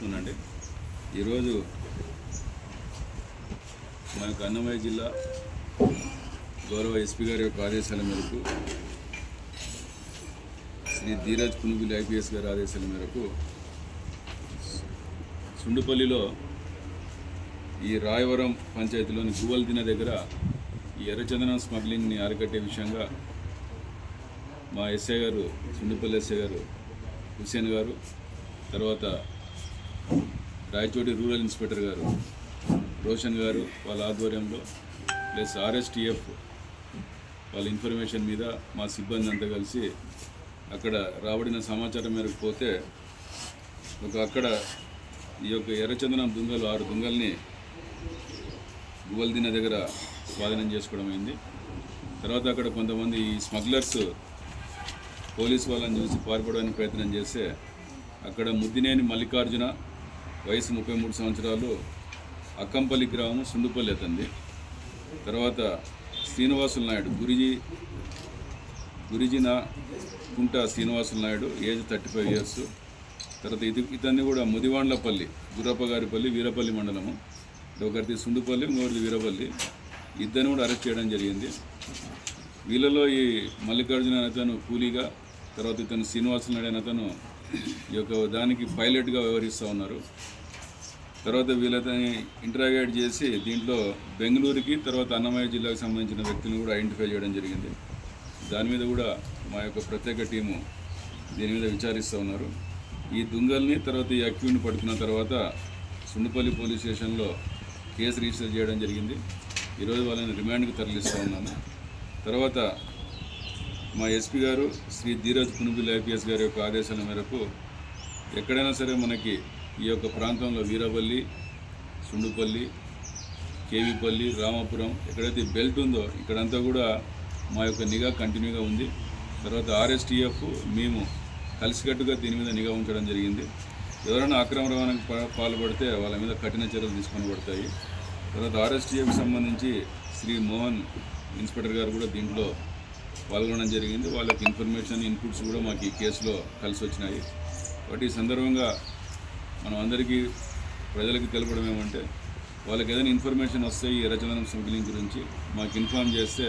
అవునండి ఈరోజు మా యొక్క అన్నమయ్య జిల్లా గౌరవ ఎస్పీ గారి యొక్క ఆదేశాల మేరకు శ్రీ ధీరజ్ పునుగులి ఐపీఎస్ గారి ఆదేశాల మేరకు సుండుపల్లిలో ఈ రాయవరం పంచాయతీలోని గువ్వల్దిన దగ్గర ఈ ఎర్రచందనం స్మగ్లింగ్ని అరికట్టే విషయంగా మా ఎస్ఐ గారు సుండుపల్లి ఎస్ఐ గారు హుసేన్ గారు తర్వాత రాయచోటి రూరల్ ఇన్స్పెక్టర్ గారు రోషన్ గారు వాళ్ళ ఆధ్వర్యంలో ప్లస్ ఆర్ఎస్టీఎఫ్ వాళ్ళ ఇన్ఫర్మేషన్ మీద మా సిబ్బంది అంతా కలిసి అక్కడ రాబడిన సమాచారం మేరకు పోతే ఒక అక్కడ ఈ యొక్క ఎర్రచందనం దుంగలు ఆరు దుంగల్ని గువల్దిన దగ్గర స్వాధీనం చేసుకోవడం అయింది. తర్వాత అక్కడ కొంతమంది ఈ స్మగ్లర్స్ పోలీసు వాళ్ళని చూసి పారిపోవడానికి ప్రయత్నం చేస్తే అక్కడ ముద్దినేని మల్లికార్జున వయసు ముప్పై మూడు సంవత్సరాలు అక్కంపల్లి గ్రామం సుండుపల్లి అతంది. తర్వాత శ్రీనివాసులు నాయుడు గురిజీ గురిజీ నా కుంట Srinivasulu Naidu age thirty five years. తర్వాత ఇది ఇతన్ని కూడా ముదివాండ్లపల్లి గుర్రప్ప గారిపల్లి వీరపల్లి మండలము. ఒకరిది సుండుపల్లి ఇంకొకరిది వీరపల్లి. ఇద్దరిని కూడా అరెస్ట్ చేయడం జరిగింది. వీళ్ళలో ఈ మల్లికార్జున అతను కూలీగా తర్వాత ఇతను శ్రీనివాసులు నాయుడు అతను ఈ యొక్క దానికి పైలట్గా వ్యవహరిస్తూ ఉన్నారు. తర్వాత వీళ్ళని ఇంటరాగేట్ చేసి దీంట్లో బెంగళూరుకి తర్వాత అన్నమయ్య జిల్లాకు సంబంధించిన వ్యక్తిని కూడా ఐడెంటిఫై చేయడం జరిగింది. దాని మీద కూడా మా యొక్క ప్రత్యేక టీము దీని మీద విచారిస్తూ ఉన్నారు. ఈ దుంగల్ని తర్వాత ఈ అక్యూని పట్టుకున్న తర్వాత సుండుపల్లి పోలీస్ స్టేషన్లో కేసు రిజిస్టర్ చేయడం జరిగింది. ఈరోజు వాళ్ళని రిమాండ్కి తరలిస్తూ ఉన్నాను తర్వాత మా ఎస్పీ గారు శ్రీ ధీరజ్ పునుబిల్ ఐపీఎస్ గారి యొక్క ఆదేశాల మేరకు ఎక్కడైనా సరే మనకి ఈ యొక్క ప్రాంతంలో వీరవల్లి సుండుపల్లి కేవీపల్లి రామాపురం ఎక్కడైతే బెల్ట్ ఉందో ఇక్కడంతా కూడా మా యొక్క నిఘా కంటిన్యూగా ఉంది. తర్వాత ఆర్ఎస్టీఎఫ్ మేము కలిసికట్టుగా దీని మీద నిఘా ఉంచడం జరిగింది. ఎవరైనా అక్రమ రవాణాకు పాల్పడితే వాళ్ళ మీద కఠిన చర్యలు తీసుకొని పడతాయి. తర్వాత ఆర్ఎస్టీఎఫ్కి సంబంధించి శ్రీ మోహన్ ఇన్స్పెక్టర్ గారు కూడా దీంట్లో పాల్గొనడం జరిగింది. వాళ్ళకి ఇన్ఫర్మేషన్ ఇన్పుట్స్ కూడా మాకు ఈ కేసులో కలిసి వచ్చినాయి కాబట్టి ఈ సందర్భంగా మనం అందరికీ ప్రజలకు తెలపడం ఏమంటే వాళ్ళకి ఏదైనా ఇన్ఫర్మేషన్ వస్తే ఈ రచననం స్మగ్లింగ్ గురించి మాకు ఇన్ఫామ్ చేస్తే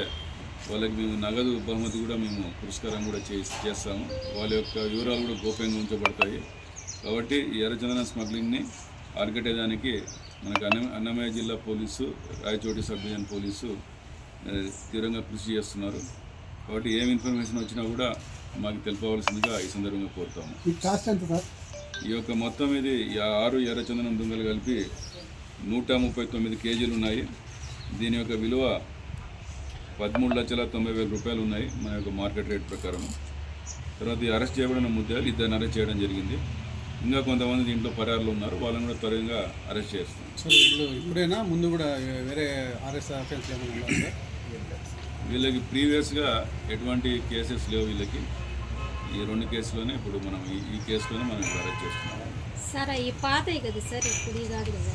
వాళ్ళకి మేము నగదు బహుమతి కూడా మేము పురస్కారం కూడా చే చేస్తాము. వాళ్ళ యొక్క వివరాలు కూడా గోప్యంగా ఉంచబడతాయి. కాబట్టి ఈ ఎర్రచందన స్మగ్లింగ్ని అరికట్టేదానికి మనకు అన్న అన్నమయ్య జిల్లా police Rayachoti sub division police తీవ్రంగా కృషి చేస్తున్నారు. కాబట్టి ఏం ఇన్ఫర్మేషన్ వచ్చినా కూడా మాకు తెలుపవలసిందిగా ఈ సందర్భంగా కోరుతాము. ఈ యొక్క మొత్తం ఇది ఆరు ఎర్రచందనం దుంగలు కలిపి నూట ముప్పై తొమ్మిది కేజీలు ఉన్నాయి దీని యొక్క విలువ పదమూడు లక్షల తొంభై వేల రూపాయలు ఉన్నాయి మన యొక్క మార్కెట్ రేట్ ప్రకారం తర్వాత ఈ అరెస్ట్ చేయబడిన ముద్దాలు ఇద్దరిని అరెస్ట్ చేయడం జరిగింది. ఇంకా కొంతమంది దీంట్లో పరారులు ఉన్నారు. వాళ్ళని కూడా త్వరగా అరెస్ట్ చేస్తాం. ఇప్పుడైనా? ముందు కూడా వేరే ఆర్ఎస్ వీళ్ళకి ప్రీవియస్గా ఎటువంటి కేసెస్ లేవు వీళ్ళకి. ఈ రెండు కేసులోనే ఇప్పుడు మనం ఈ కేసులోనే మనం అరెస్ట్ చేస్తున్నాం సార్ ఈ పాతయి కదా సార్ ఇప్పుడు కాదు కదా.